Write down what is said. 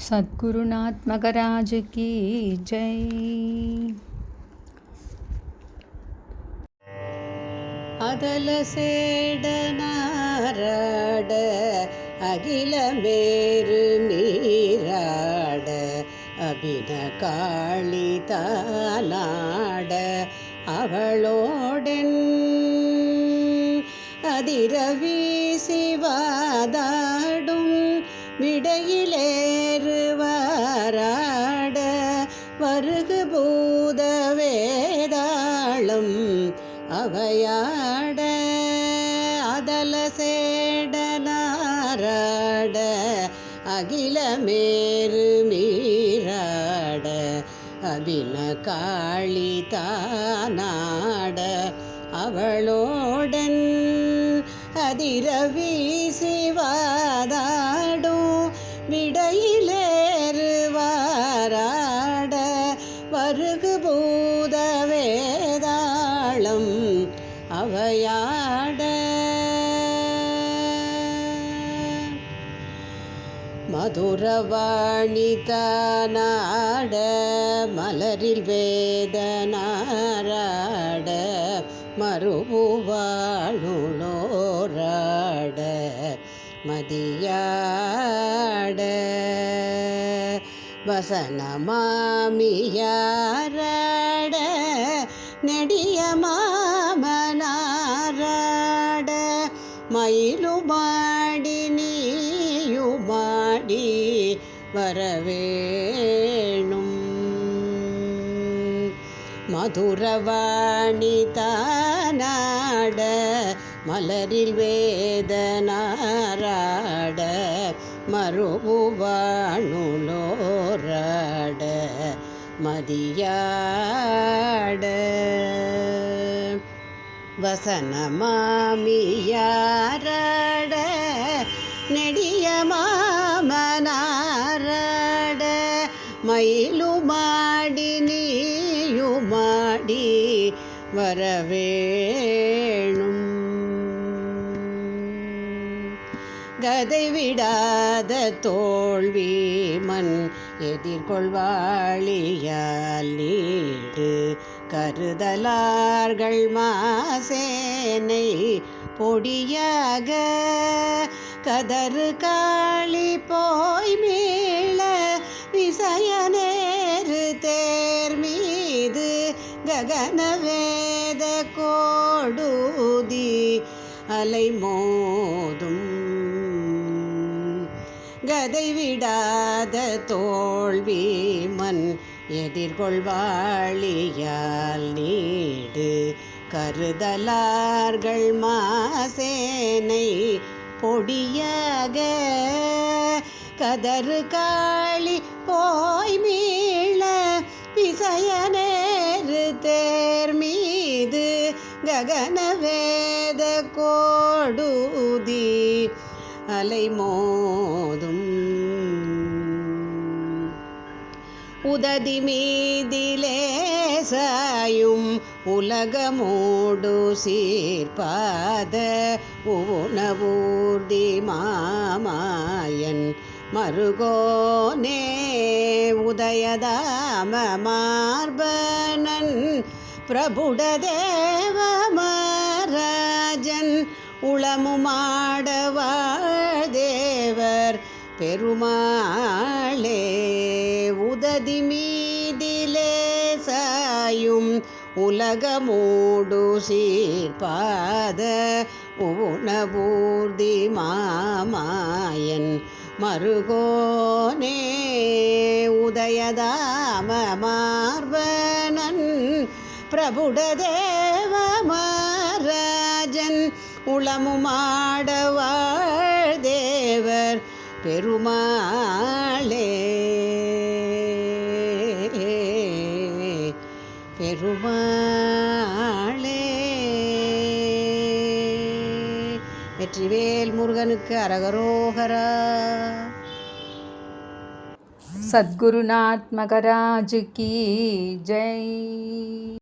சத்குருநாத் மகராஜ் கி ஜெய். அதல சேடனாராட அகில மேரு மீராட அபின காளி தானாட அவளோடன் அதிர வீசிவாதாடும் விடையிலேறுவாராட அவையாட அதல சேடனாராட அகில மேரு மீராட அபின காளி தானாட அவளோடன் அதிர வீசிவாதாடும் விடையிலேறுவாராட வருகுபோ அவையாட மதுரவாணி தானாட மலரில் வேதனாராட மறுவாழுளோராட மதியாட. வசனமாமியாராட நெடிய மாமனாராட மயிலுமாடி நீயுமாடி வரவேணும். மதுரவாணி தானாட மலரில் வேதனாராட மறுபுவாணுலோராட மதியாட. வசனமாமியாராட நெடிய மாமனாராட மயிலுமாடி நீயுமாடி வரவே கதை விடாத தோல்வி மண் எதிர்கொள்வாளியால் நீடு. கருதலார்கள் மாசேனை பொடியாக கதறு காளி போய் மீள விசய நேரு தேர் மீது ககன கோடூதி அலை மோதும் கதை விடாத தோல்வி மண் எதிர்கொள்வாளியால் நீடு. கருதலார்கள் மாசேனை பொடியாக கதறு காளி போய் மீள விசய நேரு தேர் மீது ககன வேத கோடூதி அலை உததி மீதிலேசாயும் உலகமோடு சீர்பாத உணவூர்தி மாமாயன் மருகோனே உதயதாம மார்பனன் பிரபுடதேவ மராஜன் உளமுமாடவாழ்தேவர் பெருமாளே மதிமீதிலே சாயும் உலகமூடு சீர்பாத உணவூர்தி மாமாயன் மருகோனே. உதயதாம மார்பனன் பிரபுடதேவ மராஜன் உளமுமாடவாழ்தேவர் பெருமாளே. பெருமாளே. வெற்றிவேல் முருகனுக்கு அரகரோகரா. சத்குருநாத் மகராஜு கி ஜெய்.